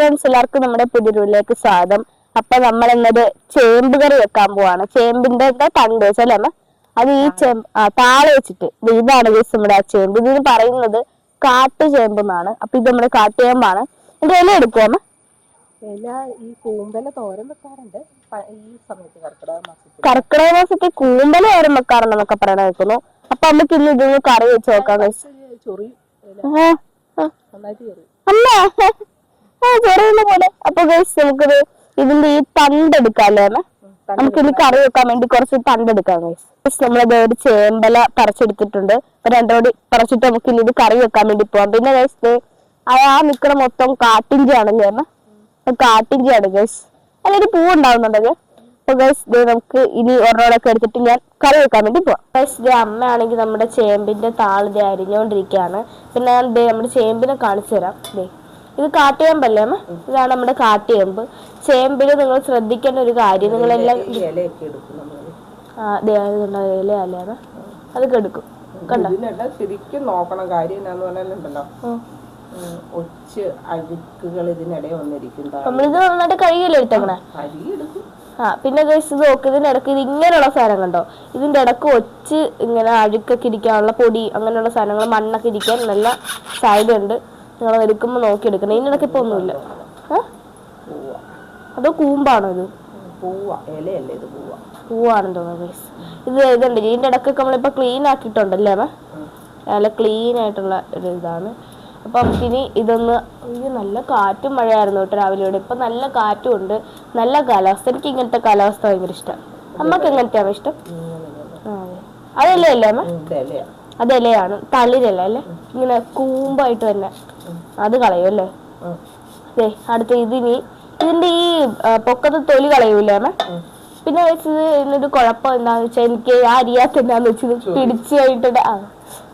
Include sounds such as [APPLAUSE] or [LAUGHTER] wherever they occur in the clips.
Friends എല്ലാവർക്കും നമ്മുടെ പുതിരുവിലേക്ക് സ്വാഗതം. അപ്പൊ നമ്മൾ എന്നത് ചേമ്പ് കറി വെക്കാൻ പോവാണ്. ചേമ്പിന്റെ തണ്ട് വെച്ചല്ലേ അമ്മ? അത് ഈ ചേമ്പ് ആ താള വെച്ചിട്ട്. ഇതാണ് ഗൈസ് നമ്മുടെ ആ ചേമ്പ്. ഇതിന് പറയുന്നത് കാട്ടു ചേമ്പ് എന്നാണ്. അപ്പൊ ഇത് നമ്മുടെ കാട്ടുചേമ്പാണ് എന്റെ ഇല അമ്മ? ഇല ഈ കൂമ്പല തോരൻ വെക്കാറുണ്ട്. ഈ സമയത്ത് കർക്കിടക മാസത്തിൽ. കർക്കിടക മാസത്തിൽ കൂമ്പല ഓരം വെക്കാറുണ്ടെന്നൊക്കെ പറയണ കേൾക്കുന്നു അപ്പൊ നമുക്ക് ഇന്ന് ഇതൊന്ന് കറി വെച്ച് നോക്കാം. നന്നായിട്ട് അമ്മ. ആ ചെറിയുന്ന പോലെ. അപ്പൊ ഗൈസ് നമുക്കിത് ഇതിന്റെ ഈ തണ്ട് എടുക്കാല്ലേ നമുക്ക് ഇനി കറി വെക്കാൻ വേണ്ടി കുറച്ച് തണ്ട് എടുക്കാം ഗൈസ് നമ്മളത് ഒരു ചേമ്പല പറിച്ചെടുത്തിട്ടുണ്ട്. രണ്ടോടി പറിച്ചിട്ട് നമുക്ക് ഇനി ഇത് കറി വെക്കാൻ വേണ്ടി പോവാം. പിന്നെ ഗൈസ് ആ നിക്കണ മൊത്തം കാട്ടിഞ്ചി ആണല്ലേ അമ്മ അത് കാട്ടിഞ്ചിയാണ് ഗൈസ് അതിലൊരു പൂ ഉണ്ടാവുന്നുണ്ടത് അപ്പൊ ഗൈസ് നമുക്ക് ഇനി ഒരെണ്ണോടൊക്കെ എടുത്തിട്ട് ഞാൻ കറി വെക്കാൻ വേണ്ടി പോവാം. ഗൈസ് ഇത് അമ്മയാണെങ്കിൽ നമ്മുടെ ചേമ്പിന്റെ താളിതെ അരിഞ്ഞുകൊണ്ടിരിക്കുകയാണ് പിന്നെ ഞാൻ നമ്മുടെ ചേമ്പിനെ കാണിച്ചു തരാം. ദേ. ഇത് കാട്ടിയമ്പല്ലേ അമ്മ ഇതാണ് നമ്മുടെ കാട്ടിയമ്പ്. ചേമ്പിൽ നിങ്ങൾ ശ്രദ്ധിക്കേണ്ട ഒരു കാര്യം നിങ്ങളെല്ലാം എടുക്കും ഇല അല്ലേ അത് കെടുക്കും കണ്ടോ? ഇതിനെല്ലാം ശരിക്കും നോക്കണം. കാര്യം എന്നാന്ന് പറഞ്ഞാലുണ്ടല്ലോ ഒച്ച് അഴുക്കുകൾ ഇതിനിടെ വന്നിരിക്കും. നമ്മളിത് നന്നായിട്ട് കഴുകിയല്ലേ എടുത്തേക്കണേ? എടുക്കും. ആ പിന്നെ ഗൈസ് ഇത് നോക്ക് ഇതിന്റെ ഇടയ്ക്ക് ഇത് ഇങ്ങനെയുള്ള സാധനം കണ്ടോ? ഇതിന്റെ ഇടയ്ക്ക് ഒച്ച് ഇങ്ങനെ അഴുക്കൊക്കെ ഇരിക്കാനുള്ള പൊടി അങ്ങനെയുള്ള സാധനങ്ങൾ മണ്ണൊക്കെ ഇരിക്കാൻ നല്ല സാധ്യതയുണ്ട്. നിങ്ങൾ എടുക്കുമ്പോൾ നോക്കി എടുക്കണം ഇതിനിടയ്ക്ക് ഇടയ്ക്ക് ഇപ്പൊ ഒന്നുമില്ല. അതോ കൂമ്പാണോ ഇത് പൂവാണെന്ന് തോന്നുന്നു ഗൈസ് ഇത് ഇതുണ്ട്. ഇതിന്റെ ഇടക്കൊക്കെ നമ്മളിപ്പോ ക്ലീൻ ആക്കിയിട്ടുണ്ടല്ലേ നല്ല ക്ലീൻ ആയിട്ടുള്ള ഒരു ഇതാണ്. അപ്പൊ നമുക്കിനി ഇതൊന്ന് അയ്യോ നല്ല കാറ്റും മഴയായിരുന്നു കേട്ടോ രാവിലെ ഇവിടെ. ഇപ്പൊ നല്ല കാറ്റും ഉണ്ട്. നല്ല കാലാവസ്ഥ. എനിക്ക് ഇങ്ങനത്തെ കാലാവസ്ഥ ഭയങ്കര ഇഷ്ടം. അമ്മയ്ക്ക് എങ്ങനത്തെയാണ് ഇഷ്ടം. അതല്ലേ അല്ലേ അമ്മ? അത് ഇലയാണ്. തളിരല്ല അല്ലേ? ഇങ്ങനെ കൂമ്പായിട്ട് തന്നെ. അത് കളയും അല്ലേ അതെ അടുത്ത ഇതിനി ഇതിന്റെ ഈ പൊക്കത്ത് തൊലി കളയൂലേ അമ്മ? പിന്നെ വെച്ചത് ഇതിനൊരു കുഴപ്പം എന്താന്ന് വെച്ചാൽ എനിക്ക് ആ അരിയാത്ത എന്താന്ന് വെച്ചത് പിടിച്ചു കഴിഞ്ഞിട്ട് ആ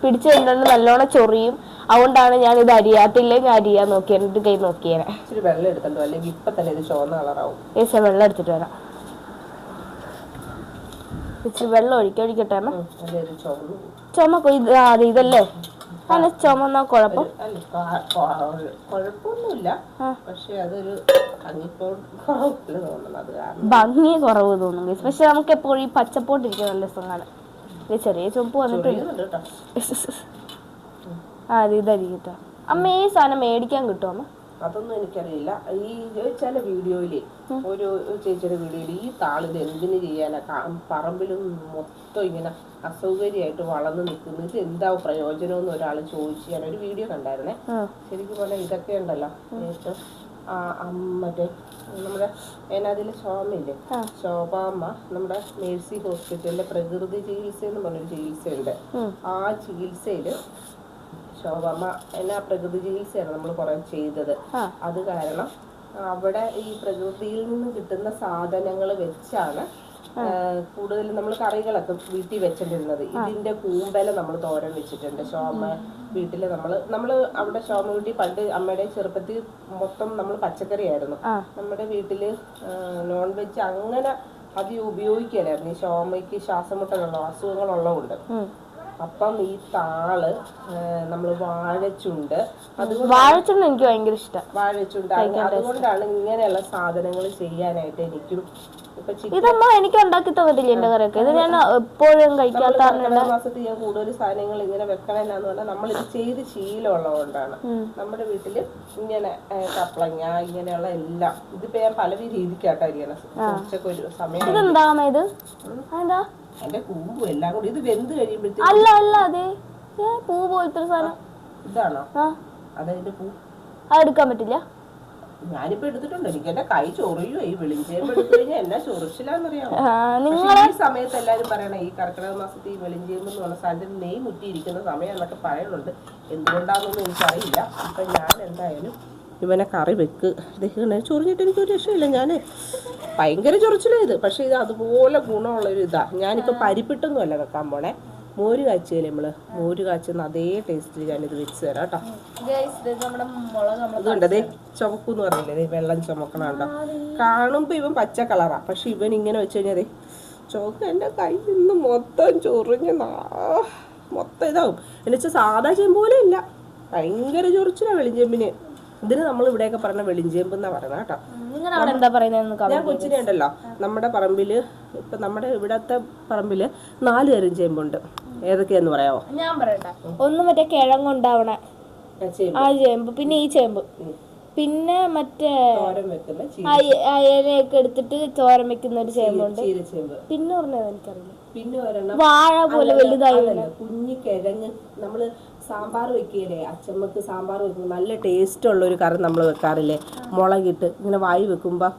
പിടിച്ചു കഴിഞ്ഞിട്ട് നല്ലോണം ചൊറിയും. അതുകൊണ്ടാണ് ഞാൻ ഇത് അരിയാത്തില്ലേ ഞാൻ അരിയാൻ നോക്കിയത് കൈ നോക്കിയേനെ. വെള്ളം എടുത്തിട്ട് അല്ലെങ്കിൽ ഇപ്പൊ തന്നെ ഇത് ചുവന്ന കളറാവും ഏശം വെള്ളം എടുത്തിട്ട് വരാം ഇച്ചിരി വെള്ളം ഒഴിക്ക ഒഴിക്കട്ടെ അമ്മ? ഇത് ചുമ ഇത് അതെ ഇതല്ലേ? അങ്ങനെ ചുമന്ന കുഴപ്പം? കുഴപ്പമൊന്നുമില്ല. പക്ഷെ അതൊരു [LAUGHS] ഭംഗി കുറവ് തോന്നുന്നു. guys. പക്ഷെ നമുക്ക് എപ്പോഴും ഈ പച്ചപ്പോട്ടിരിക്കുന്ന നല്ല സുഖമാണ് ചെറിയ ചുമപ്പ് വന്നിട്ടുണ്ട്. കേട്ടോ ആ അത് ഇതായിരിക്കട്ടോ അമ്മ ഈ സാധനം മേടിക്കാൻ കിട്ടുമോ അമ്മ? അതൊന്നും എനിക്കറിയില്ല. ഈ ചില വീഡിയോയിൽ ഒരു ചേച്ചിയുടെ വീഡിയോയിൽ ഈ താളിത് എന്തിന് ചെയ്യാനാ? പറമ്പിലും മൊത്തം ഇങ്ങനെ അസൗകര്യമായിട്ട് വളർന്നു നിൽക്കുന്നത് ഇത് എന്താ പ്രയോജനം എന്ന് ഒരാൾ ചോദിച്ചു ഞാൻ ഒരു വീഡിയോ കണ്ടായിരുന്നേ. ശരിക്കും പറഞ്ഞാൽ ഇതൊക്കെ ഉണ്ടല്ലോ. ഏറ്റവും ആ അമ്മ മറ്റേ നമ്മുടെ ഏനാതിലെ ശോഭയില്ലേ ശോഭാമ്മ നമ്മുടെ മേഴ്സി ഹോസ്പിറ്റലിലെ പ്രകൃതി ചികിത്സ എന്ന് പറഞ്ഞൊരു ചികിത്സയുണ്ട്. ആ ചികിത്സയിൽ ശോഭമ്മ എന്നാ പ്രകൃതി ചികിത്സയാണ് നമ്മൾ കുറെ ചെയ്തത്. അത് കാരണം അവിടെ ഈ പ്രകൃതിയിൽ നിന്ന് കിട്ടുന്ന സാധനങ്ങൾ വെച്ചാണ് കൂടുതലും നമ്മൾ കറികളൊക്കെ വീട്ടിൽ വെച്ചിട്ടിരുന്നത് ഇതിന്റെ കൂമ്പല നമ്മൾ തോരൻ വെച്ചിട്ടുണ്ട്. ശോമ വീട്ടിൽ നമ്മൾ നമ്മൾ അവിടെ ശോമ വീട്ടിൽ പണ്ട് അമ്മയുടെ ചെറുപ്പത്തിൽ മൊത്തം നമ്മൾ പച്ചക്കറിയായിരുന്നു. നമ്മുടെ വീട്ടിൽ നോൺ വെജ് അങ്ങനെ അധികം ഉപയോഗിക്കലായിരുന്നു. ഈ ശോമയ്ക്ക് ശ്വാസമുട്ടലുള്ള അസുഖങ്ങളുള്ളതുകൊണ്ട്. അപ്പം ഈ താൾ നമ്മൾ വാഴച്ചുണ്ട്. വാഴച്ചുണ്ട് എനിക്ക് ഭയങ്കര ഇഷ്ടം. വാഴച്ചുണ്ട്. അതുകൊണ്ടാണ് ഇങ്ങനെയുള്ള സാധനങ്ങൾ ചെയ്യാനായിട്ട് എനിക്കും ഇതമ്മ എനിക്ക് ഉണ്ടാക്കി തന്നിട്ടില്ല എന്റെ കറിയൊക്കെ. ഇത് ഞാൻ എപ്പോഴും കഴിക്കാത്ത മാസത്തിൽ ഞാൻ കൂടുതൽ സാധനങ്ങൾ ഇങ്ങനെ വെക്കണമെന്നു പറഞ്ഞാൽ നമ്മൾ ഇത് ചെയ്ത് ശീലമുള്ളതുകൊണ്ടാണ്. നമ്മുടെ വീട്ടിൽ ഇങ്ങനെ കപ്പളങ്ങ ഇങ്ങനെയുള്ള എല്ലാം. ഇതിപ്പോ ഞാൻ പല രീതിക്കാട്ടോ അരിയണം ഒരു സമയം ഇതെന്താ ഇത്? അതെന്താ? കൂമ്പും എല്ലാം കൂടി. ഇത് വെന്ത് കഴിയുമ്പോഴത്തേക്ക് അല്ല അല്ല അതെ. ഏ, പൂ പോലത്തെ ഒരു സാധനം. ഇതാണോ? ആ. അതതിന്റെ പൂ? അത് എടുക്കാൻ പറ്റില്ല. ഞാനിപ്പോ എടുത്തിട്ടുണ്ട്. എനിക്ക് എന്റെ കൈ ചൊറിയോ. ഈ വെളിഞ്ചേമ്പ് എടുത്തു കഴിഞ്ഞാൽ എന്നാ ചൊറിച്ചില്ലാന്നറിയാമോ ആ, നിങ്ങ പക്ഷെ ഈ സമയത്ത് എല്ലാരും പറയണേ ഈ കർക്കിടക മാസത്തിൽ ഈ വെളിഞ്ചേമ്പ് എന്ന് പറഞ്ഞ സാധനത്തിന് നെയ് മുറ്റിയിരിക്കുന്ന സമയം എന്നൊക്കെ പറയുന്നുണ്ട്. എന്തുകൊണ്ടാണെന്നൊന്നും എനിക്കറിയില്ല. അപ്പൊ ഞാൻ എന്തായാലും ഇവനെ കറി വെക്ക്. ഇതൊക്കെ ചൊറിഞ്ഞിട്ട് എനിക്കൊരു രക്ഷയില്ല ഞാൻ ഭയങ്കര ചൊറിച്ചിലാ ഇത്. പക്ഷേ ഇത് അതുപോലെ ഗുണമുള്ള ഒരു ഇതാ. ഞാനിപ്പോ പരിപ്പിട്ടൊന്നും അല്ല വെക്കാൻ പോണേ. മോര് കാച്ചിയല്ലേ നമ്മൾ? മോര് കാച്ചുന്ന അതേ ടേസ്റ്റിൽ ഞാനിത് വെച്ച് തരാം കേട്ടോ. എന്ന് ദേ ചുമക്കെന്ന് പറയില്ലേ വെള്ളം ചുമക്കണുണ്ടോ കാണുമ്പോ ഇവൻ പച്ച കളറാ. പക്ഷെ ഇവൻ ഇങ്ങനെ വെച്ച് കഴിഞ്ഞാൽ ദേ ചുവക്ക് എന്റെ കയ്യിൽ നിന്ന് മൊത്തം ചൊറിഞ്ഞ് നാ- മൊത്തം ഇതാവും. എന്നുവെച്ചാൽ സാധാ ചെമ്പ് പോലെ ഇല്ല. ഭയങ്കര ചൊറിച്ചിലാണ് വെളിഞ്ചെമ്പിന് ഇതിന് നമ്മൾ ഇവിടെയൊക്കെ പറയുന്ന വെളിഞ്ചേമ്പ് എന്നാ പറയുന്നത് കേട്ടോ. നിങ്ങൾ അവിടെ എന്താ പറയുന്നത് ഞാൻ കൊച്ചിനെ ഉണ്ടല്ലോ. നമ്മുടെ പറമ്പിൽ ഇപ്പൊ നമ്മുടെ ഇവിടത്തെ പറമ്പിൽ നാല് തരം ചേമ്പുണ്ട് ഏതൊക്കെയാന്ന് പറയാമോ ഞാൻ പറയട്ടെ. ഒന്ന് മറ്റേ കിഴങ്ങുണ്ടാവണ ആ ചേമ്പ്. പിന്നെ ഈ ചേമ്പ്. പിന്നെ മറ്റേ അയലയൊക്കെ എടുത്തിട്ട് ചോരം വെക്കുന്ന ഒരു ചേമ്പുണ്ട്. പിന്നെ പറഞ്ഞത് എനിക്കറിയില്ല. പിന്നെ വാഴ പോലെ വലുതായി കുഞ്ഞി കിഴങ്ങ് നമ്മൾ സാമ്പാർ വെക്കുകയില്ലേ അച്ചമ്മക്ക് സാമ്പാർ വെക്കുമ്പോൾ നല്ല ടേസ്റ്റ് ഉള്ള ഒരു കറി നമ്മൾ വെക്കാറില്ലേ? മുളകിട്ട് ഇങ്ങനെ വായി വെക്കുമ്പോൾ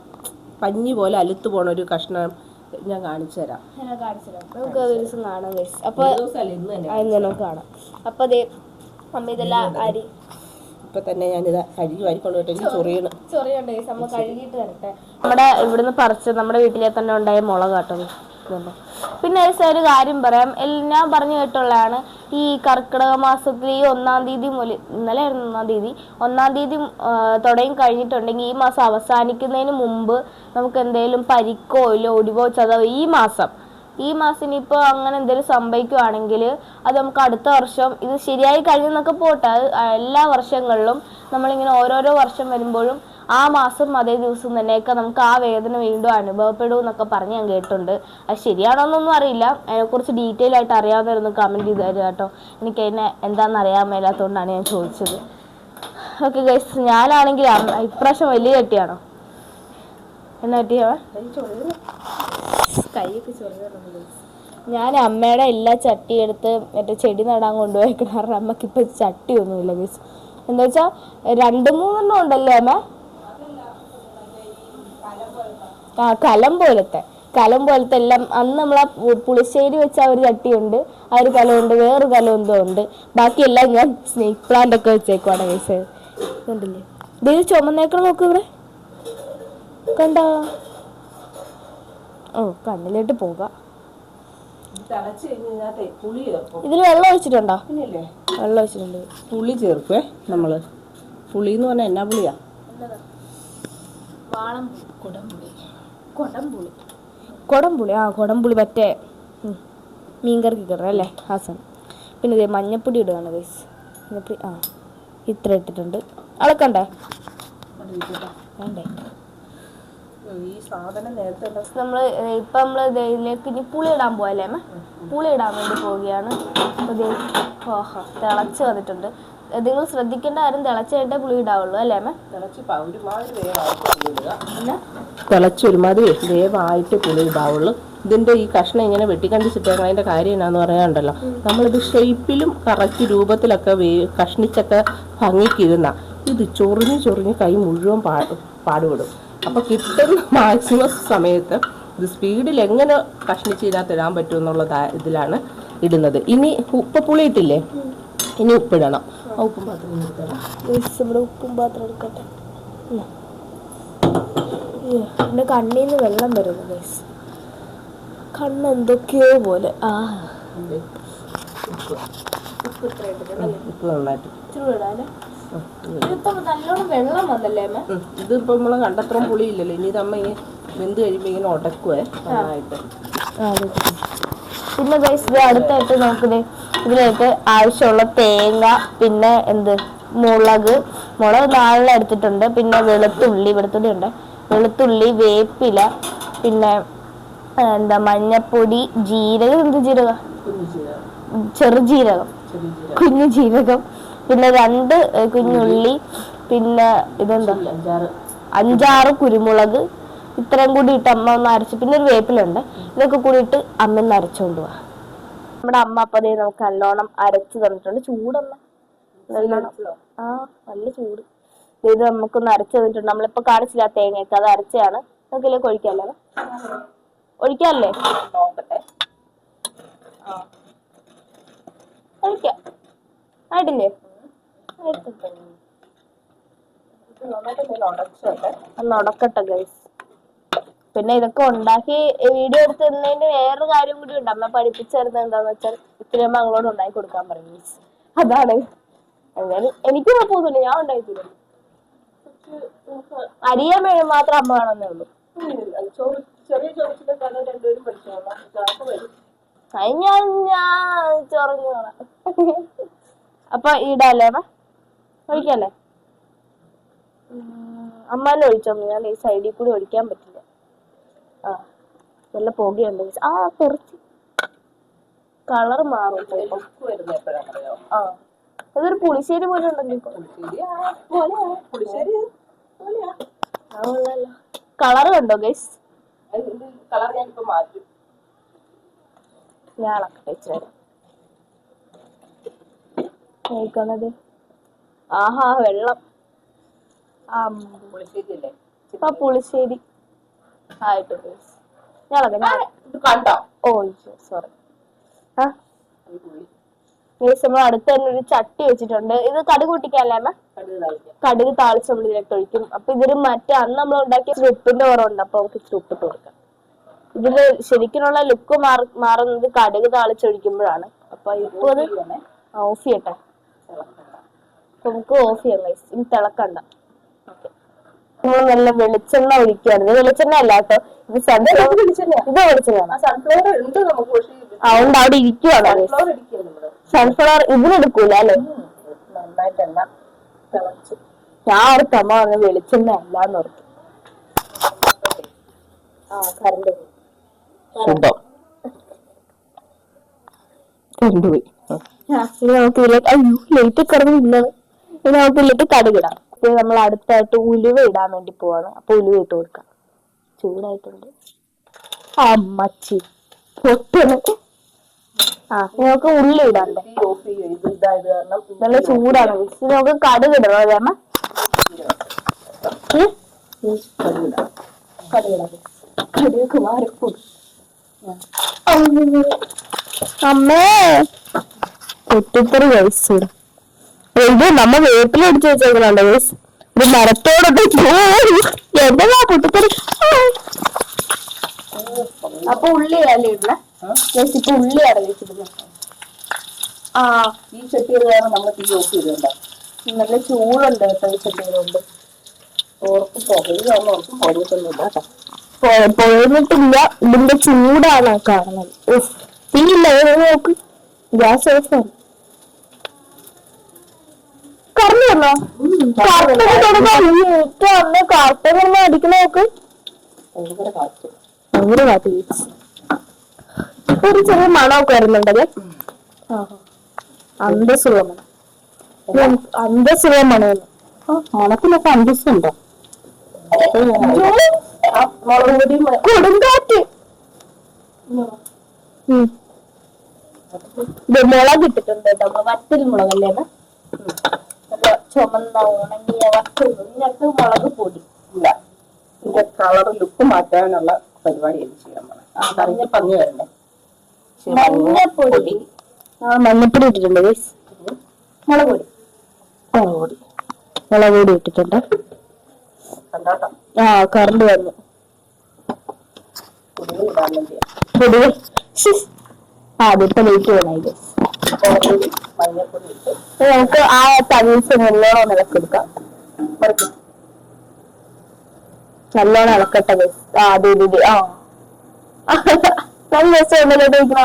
പഞ്ഞി പോലെ അലുത്തു പോണ ഒരു കഷ്ണം ഞാൻ കാണിച്ചു തരാം. നമുക്ക് ഒരു ദിവസം കാണാം. അപ്പൊ ഇന്ന് കാണാം. അപ്പൊ അതെ അമ്മ ഇതെല്ലാം അരി. ഇപ്പൊ തന്നെ ഞാനിത് കഴുകി വാരിക്കൊണ്ട് ചൊറിയണം. ചൊറിയുണ്ട് നമ്മൾ കഴുകിയിട്ട് തരട്ടെ നമ്മുടെ ഇവിടുന്ന് പറിച്ച് നമ്മുടെ വീട്ടിലെ തന്നെ ഉണ്ടായ മുളക് കേട്ടോ പിന്നെ guys, ഒരു കാര്യം പറയാം. ഞാൻ പറഞ്ഞു കേട്ടുള്ളതാണ്. ഈ കർക്കിടക മാസത്തിൽ ഈ ഒന്നാം തീയതി മുതൽ ഇന്നലെ ഒന്നാം തീയതി. ഒന്നാം തീയതി തുടങ്ങി കഴിഞ്ഞിട്ടുണ്ടെങ്കിൽ ഈ മാസം അവസാനിക്കുന്നതിന് മുമ്പ് നമുക്ക് എന്തെങ്കിലും പരിക്കോ ഇല്ല ഒടിവോ ചതവോ ഈ മാസം. ഈ മാസം ഇനിയിപ്പോൾ അങ്ങനെ എന്തെങ്കിലും സംഭവിക്കുവാണെങ്കിൽ അത് നമുക്ക് അടുത്ത വർഷം ഇത് ശരിയായി കഴിഞ്ഞെന്നൊക്കെ പോട്ടെ. അത് എല്ലാ വർഷങ്ങളിലും നമ്മളിങ്ങനെ ഓരോരോ വർഷം വരുമ്പോഴും ആ മാസം അതേ ദിവസം തന്നെയൊക്കെ നമുക്ക് ആ വേദന വീണ്ടും അനുഭവപ്പെടും എന്നൊക്കെ പറഞ്ഞ് ഞാൻ കേട്ടിട്ടുണ്ട്. അത് ശരിയാണോന്നൊന്നും അറിയില്ല. അതിനെക്കുറിച്ച് ഡീറ്റെയിൽ ആയിട്ട് അറിയാവുന്നവരൊന്ന് കമന്റ് ചെയ്ത് തരിക കേട്ടോ. എനിക്ക് അതിനെ എന്താണെന്ന് അറിയാൻ മേലാത്തതുകൊണ്ടാണ് ഞാൻ ചോദിച്ചത്. ഓക്കെ ഗൈസ് ഞാനാണെങ്കിൽ ഇപ്രാവശ്യം വലിയ ചട്ടിയാണോ എന്നാ ചൊറിയുന്നുണ്ട് ഞാൻ അമ്മയുടെ എല്ലാ ചട്ടി എടുത്ത് മറ്റേ ചെടി നടാൻ കൊണ്ടുപോയി കാരണം ഇപ്പൊ ചട്ടിയൊന്നുമില്ല ഗൈസ് എന്താ വെച്ചാ രണ്ട് മൂന്നെണ്ണം ഉണ്ടല്ലേ അമ്മ ആ കലം പോലത്തെ. കലം പോലത്തെ എല്ലാം അന്ന് നമ്മൾ ആ പുളിശ്ശേരി വെച്ച ആ ഒരു ചട്ടിയുണ്ട്. ആ ഒരു കലമുണ്ട് വേറൊരു കലം എന്തോ ഉണ്ട് ബാക്കിയെല്ലാം ഞാൻ സ്നേക്ക് പ്ലാന്റ് ഒക്കെ വെച്ചേക്കുവാണ് ഗൈസ് കണ്ടില്ലേ? ഇതിൽ ചുമന്നേക്കണം നോക്ക് ഇവിടെ. കണ്ടോ? ഓ കണ്ണിലോട്ട് പോകാം ചേർക്കും. ഇതിൽ വെള്ളം ഒഴിച്ചിട്ടുണ്ടോ? വെള്ളം ഒഴിച്ചിട്ടുണ്ട്. പുളി ചേർക്കുവേ നമ്മൾ. പുളി എന്ന് പറഞ്ഞാൽ എന്നാ പുളിയാ? വാളം കൊടംപുളി. കൊടംപുളി. കൊടംപുളി ആ കൊടംപുളി മറ്റേ മീൻകറിക്ക് കിട്ടണം അല്ലേ? ആ സാധനം പിന്നെ ഇതേ മഞ്ഞപ്പൊടി ഇടുകയാണ് ഗൈസ് മഞ്ഞപ്പൊടി ആ ഇത്ര ഇട്ടിട്ടുണ്ട്. അളക്കണ്ടേ വേണ്ടേ ഈ സാധനം നേരത്തെ നമ്മൾ ഇപ്പം നമ്മൾ ഇതിലേക്ക് ഇനി പുളി ഇടാൻ പോയല്ലേ പുളി ഇടാൻ വേണ്ടി പോവുകയാണ്. ഓഹോ തിളച്ച് വന്നിട്ടുണ്ട്. നിങ്ങൾ ശ്രദ്ധിക്കേണ്ട കാര്യം തിളച്ചായിട്ടേ പുളി ഇടാവുള്ളൂ അല്ലേ അമ്മ? തിളച്ച് പ- ഒരുമാതിരി വേവായിട്ട് പുളി ഇടാവുള്ളൂ. ഇതിന്റെ ഈ കഷ്ണം ഇങ്ങനെ വെട്ടിക്കണ്ടിച്ചിട്ടേക്കണം അതിന്റെ കാര്യം എന്നാന്ന് പറയാനുണ്ടല്ലോ. നമ്മളിത് ഷേപ്പിലും കറക്റ്റ് രൂപത്തിലൊക്കെ വേ കഷ്ണിച്ചൊക്കെ ഭംഗിക്കിരുന്ന ഇത് ചൊറിഞ്ഞ് ചൊറിഞ്ഞ് കൈ മുഴുവൻ പാട് പാടുപെടും. അപ്പൊ കിട്ടുന്ന മാക്സിമം സമയത്ത് ഇത് സ്പീഡിൽ എങ്ങനെ കഷ്ണിച്ച് ഇതിനകത്ത് ഇടാൻ പറ്റും എന്നുള്ള ഇതിലാണ് ഇടുന്നത്. ഇനി ഉപ്പ് പുളി ഇട്ടില്ലേ? ഇനി ഉപ്പിടണം. ആ ഉപ്പും പാത്രം ഇവിടെ ഉപ്പും പാത്രം എടുക്കട്ടെ. എന്റെ കണ്ണിൽ നിന്ന് വെള്ളം വരുന്നു ഗൈസ് കണ്ണ് എന്തൊക്കെയോ പോലെ. ആ. ഇതിപ്പോ നമ്മൾ കണ്ടത്രയും പുളിയില്ലല്ലോ. ഇനി ഇത് അമ്മ ഇങ്ങനെ വെന്ത് കഴിയുമ്പോ ഇങ്ങനെ ഉടക്കുവേ നന്നായിട്ട്. പിന്നെ ഗൈസ് ഇത് അടുത്തായിട്ട് നമുക്കിത് ഇതിലേക്ക് ആവശ്യമുള്ള തേങ്ങ പിന്നെ എന്ത് മുളക്. മുളക് നാളിൽ എടുത്തിട്ടുണ്ട്. പിന്നെ വെളുത്തുള്ളി വെളുത്തുള്ളി ഉണ്ട്. വെളുത്തുള്ളി വേപ്പില പിന്നെ എന്താ മഞ്ഞപ്പൊടി ജീരകം എന്ത് ജീരക? ചെറുജീരകം കുഞ്ഞു ജീരകം. പിന്നെ രണ്ട് കുഞ്ഞുള്ളി. പിന്നെ ഇതെന്താ? അഞ്ചാറ് കുരുമുളക്. ഇത്രയും കൂടി ഇട്ട് അമ്മ ഒന്ന് അരച്ച്. പിന്നെ ഒരു വേപ്പിലുണ്ട്. ഇതൊക്കെ കൂടി ഇട്ട് അമ്മ ഒന്ന് അരച്ചോണ്ട് പോവാ നമ്മുടെ അമ്മ അപ്പൊ അതേ നമുക്ക് നല്ലോണം അരച്ച് തന്നിട്ടുണ്ട്. ചൂടമ്മ. നല്ലോണം. ആ നല്ല ചൂട്. ഇത് നമുക്കൊന്ന് അരച്ച് തന്നിട്ടുണ്ട്. നമ്മളിപ്പോ കാണിച്ചില്ല തേങ്ങയൊക്കെ. അത് അരച്ചതാണ്. നമുക്കിലേക്ക് ഒഴിക്കാല്ലേ? ഒഴിക്കാല്ലേ? നോക്കട്ടെ. ഒഴിക്കാം. ആയിട്ടില്ലേ? ഒന്ന് ഉടക്കട്ടെ ഗൈസ് പിന്നെ ഇതൊക്കെ ഉണ്ടാക്കി വീഡിയോ എടുത്ത് തന്നതിന്റെ വേറൊരു കാര്യം കൂടി ഉണ്ട്. അമ്മ പഠിപ്പിച്ചിരുന്നത് എന്താന്ന് വെച്ചാൽ ഇത്തിരി അമ്മ ഞങ്ങളോട് ഉണ്ടാക്കി കൊടുക്കാൻ പറഞ്ഞു. അതാണ്. അങ്ങനെ എനിക്ക് കുഴപ്പമൊന്നുമില്ല ഞാൻ ഉണ്ടാക്കിയില്ല അരിയാൻ വേണം മാത്രം അമ്മ വേണമെന്നേ ഉള്ളൂ. ചോറ് ചെറിയ കഥ രണ്ടുപേരും പഠിച്ചോളാം ഞാൻ ഞാൻ ചൊറഞ്ഞു അപ്പൊ ഈടല്ലേ ഒഴിക്കല്ലേ? അമ്മാനെ ഒഴിച്ചോ ഞാൻ ഈ സൈഡിൽ കൂടി ഒഴിക്കാൻ പറ്റില്ല. നല്ല പുകയുണ്ട്. ആ കുറച്ച് കളർ മാറും ചിലപ്പം. ആ അതൊരു പുളിശ്ശേരി പോലെ ഉണ്ടല്ലോ കളർ കണ്ടോ ഗൈസ് കളർ ഞാനിപ്പോ മാറ്റും. ആഹാ വെള്ളം. ആ പുളിശ്ശേരി അല്ലേ? ഇപ്പൊ പുളിശ്ശേരി. ഇളക്കാം ഇത് കണ്ടോ? ഓ സോറി ആ? നമ്മൾ അടുത്ത് തന്നെ ഒരു ചട്ടി വെച്ചിട്ടുണ്ട്. ഇത് കടുക് പൊട്ടിക്കാല്ലേ അമ്മ? കടുക് താളിച്ച് നമ്മൾ ഇതിലേക്ക് ഒഴിക്കും. അപ്പൊ ഇതൊരു മറ്റേ അന്ന് നമ്മൾ ഉണ്ടാക്കിയ ഉപ്പിന്റെ കുറവുണ്ട് അപ്പൊ നമുക്ക് ഇച്ചിരി ഉപ്പിട്ട് കൊടുക്കാം. ഇതിൽ ശരിക്കുള്ള ലുക്ക് മാറുന്നത് കടുക് താളിച്ചൊഴിക്കുമ്പോഴാണ് അപ്പൊ ഇപ്പൊ അത് ഓഫ് ചെയ്യട്ടെ? നമുക്ക് ഓഫ് ചെയ്യാം ഇനി തിളക്കണ്ട. നമ്മൾ നല്ല വെളിച്ചെണ്ണ ഒഴിക്കുകയാണ് വെളിച്ചെണ്ണ അല്ല കേട്ടോ. ഇത് സൺഫ്ലവർ ഇത് വെളിച്ചെണ്ണ. ആ സൺഫ്ലവർ ഉണ്ട് നമുക്ക് പക്ഷേ അതുകൊണ്ട് അവിടെ ഇരിക്കുവാണ്. സൺഫ്ലവർ ഇതിനെടുക്കൂല അല്ലേ? ഞാൻ ഓർത്ത് അമ്മ പറഞ്ഞ വെളിച്ചെണ്ണ അല്ലാന്ന് ഓർത്തു. ആ കറണ്ട് പോയി. ശുദ്ധം കറണ്ട് പോയി. നമുക്ക് ഇതിലേക്ക് അയ്യോ ലൈറ്റ് കിടന്നില്ല. നമുക്ക് ഇതിലേക്ക് കടുകിടാം അപ്പൊ നമ്മൾ അടുത്തായിട്ട് ഉലുവ ഇടാൻ വേണ്ടി പോവാണ്. അപ്പൊ ഉലുവ ഇട്ട് കൊടുക്കാം. ചൂടായിട്ടുണ്ട്. അമ്മച്ചി പൊട്ടണ് ആ നമുക്ക് ഉള്ളി ഇടാണ്ട് നല്ല ചൂടാണ്. മിക്സി നമുക്ക് കടുകിടണം അല്ലേ അമ്മ? കടുക് അമ്മേ പൊട്ടിത്തെറി കഴിച്ചു ഇത് നമ്മ വേപ്പിലടിച്ചു വെച്ചേക്കുന്നുണ്ട് ഒരു മരത്തോടൊക്കെ എന്താ പൊട്ടിത്തെറി അപ്പൊ ഉള്ളിയല്ലേ ഇടുന്ന ഇപ്പൊ ഉള്ളിയാണ് കഴിച്ചിടുന്നത് ആ ഈ ചട്ടിയത് കാരണം നമ്മൾ തീ ഓഫ് ചെയ്തിട്ടുണ്ട് നല്ല ചൂടുണ്ട് കേട്ടോ ഈ ചെടികളുണ്ട് ഓർക്കും പുകയിലൊന്നും ഓർക്കും പുകയൊന്നുമില്ല കേട്ടോ. പോന്നിട്ടില്ല ഇതിന്റെ ചൂടാണ് കാണുന്നത്. ഉഫ്. തീയില്ല നോക്ക്. ഗ്യാസ് ഓഫാണ് കറണ്ട് വന്നോ കറണ്ട് കാർട്ടൊന്നും അടിക്കണ നോക്ക് ഭയങ്കര കാറ്റ്. ഒരു ചെറിയ മണമൊക്കെ വരുന്നുണ്ടത് അന്തസ്സുള്ള മണം. അന്തസ്സുള്ള മണം മണത്തിനൊക്കെ അന്തസ്സുണ്ടോ? കൊടുങ്കാറ്റ്. മുളക് ഇട്ടിട്ടുണ്ട് കേട്ടോ. വറ്റൽ മുളകല്ലേ ചുമന്ന ഉണങ്ങിയ വസ്തുങ്ങൾക്ക് മുളക് പൊടി ഇല്ല. ഇതിന്റെ കളർ ലുക്ക് മാറ്റാനുള്ള പരിപാടി എനിക്ക് ചെയ്യാൻ പറഞ്ഞു ആ പറഞ്ഞ പഞ്ഞു വരണേ മഞ്ഞപ്പൊടി. ആ മഞ്ഞപ്പൊടി ഇട്ടിട്ടുണ്ട്. മുളക് പൊടി. മുളക് പൊടി. മുളക് പൊടി ഇട്ടിട്ടുണ്ട്. ആ കറണ്ട് വന്നു. പൊടി ആ അതിപ്പോ ലേറ്റ് വേണം guys. മഞ്ഞപ്പൊടി ഇട്ട് നമുക്ക് ആ തവീസ് നല്ലോണം ഇളക്കെടുക്കാം കുറച്ച്. നല്ലോണം ഇളക്കട്ടെ. ആ അതെ അതെ. ആ. നല്ല രസമുണ്ടല്ലോ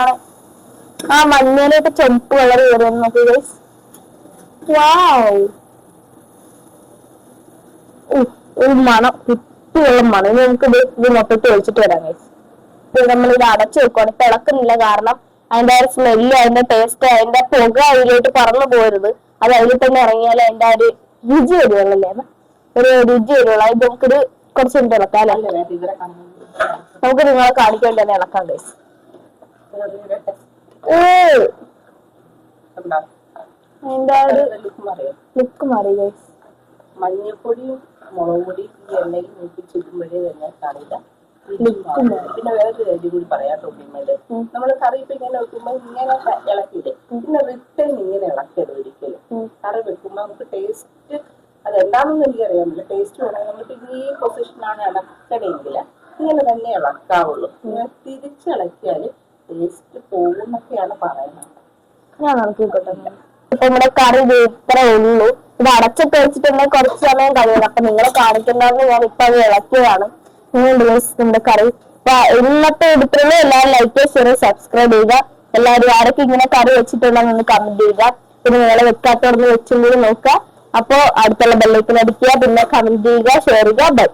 ആ മഞ്ഞയിലൊക്കെ ചുമപ്പ് കളർ കയറുന്നു നോക്കി ഗൈസ് വാവ് ഒരു മണം കുട്ടിയുള്ള മണം. നമുക്ക് ഇത് മൊത്തത്തിൽ ഒഴിച്ചിട്ട് വരാം ഗൈസ് നമ്മൾ ഇത് അടച്ചു വെക്കുവാണ്. ഇളക്കുന്നില്ല കാരണം അതിന്റെ ആ സ്മെല്ല് അതിന്റെ ടേസ്റ്റ് അതിന്റെ പുക അതിലോട്ട് പറന്നു പോരുത്. അത് അതിൽ തന്നെ ഇറങ്ങിയാൽ അതിന്റെ ആ ഒരു രുചി വരുവുള്ളല്ലേ അമ്മ? ഒരു രുചി വരുവുള്ളൂ. അത് നമുക്കൊരു കുറച്ച് മിനിറ്റ് ഇളക്കാം നമുക്ക് നിങ്ങളെ കാണിക്കാൻ തന്നെ ഇളക്കാം ഗൈസ് അതിന്റെ മഞ്ഞപ്പൊടിയും മുളക് പൊടിയും എണ്ണയിൽ ചുറ്റുമ്പോഴേ തന്നെ കറിയില്ല പിന്നെ വേറൊരു കാര്യം കൂടി പറയാം ടോപ്പിമേൽ നമ്മൾ കറി ഇപ്പൊ ഇങ്ങനെ വെക്കുമ്പോൾ ഇങ്ങനെ ഇളക്കിയില്ലേ പിന്നെ റിട്ടേൺ ഇങ്ങനെ ഇളക്കരുത് ഒരിക്കലും. കറി വെക്കുമ്പോൾ നമുക്ക് ടേസ്റ്റ് അതെന്താണെന്ന് എനിക്കറിയാൻ പറ്റില്ല. ടേസ്റ്റ് വേണമെങ്കിൽ നമ്മളിപ്പോ ഈ പൊസിഷനാണ് ഇളക്കണമെങ്കിൽ ഇങ്ങനെ തന്നെ ഇളക്കാവുള്ളൂ. ഇങ്ങനെ തിരിച്ചിളക്കിയാൽ ടേസ്റ്റ് പോകുന്നൊക്കെയാണ് പറയുന്നത്. ഞാൻ നോക്കിക്കോട്ടെ. ഇപ്പൊ നമ്മുടെ കറി ഇത് ഇത്രേ ഉള്ളൂ. ഇത് അടച്ചിട്ട് വെച്ചിട്ടുണ്ടെങ്കിൽ കുറച്ച് സമയം കഴിയണം. അപ്പൊ നിങ്ങളെ കാണിക്കുന്നതെന്ന് ഞാൻ ഇപ്പൊ അത് ഇളക്കിയതാണ്. നമ്മുടെ കറി. ഇന്നത്തെ എടുത്തുള്ള എല്ലാവരും ലൈക്ക് ഷെയർ സബ്സ്ക്രൈബ് ചെയ്യുക. എല്ലാവരും ആരൊക്കെ ഇങ്ങനെ കറി വെച്ചിട്ടുണ്ടെന്ന് കമന്റ് ചെയ്യുക. പിന്നെ നിങ്ങളെ വെക്കാത്തവർന്ന് വെച്ചും കൂടി നോക്കുക. അപ്പോ അടുത്തുള്ള ബെല്ലൈക്കൻ അടിക്കുക പിന്നെ കമന്റ് ചെയ്യുക ഷെയർ ചെയ്യുക. ബൈ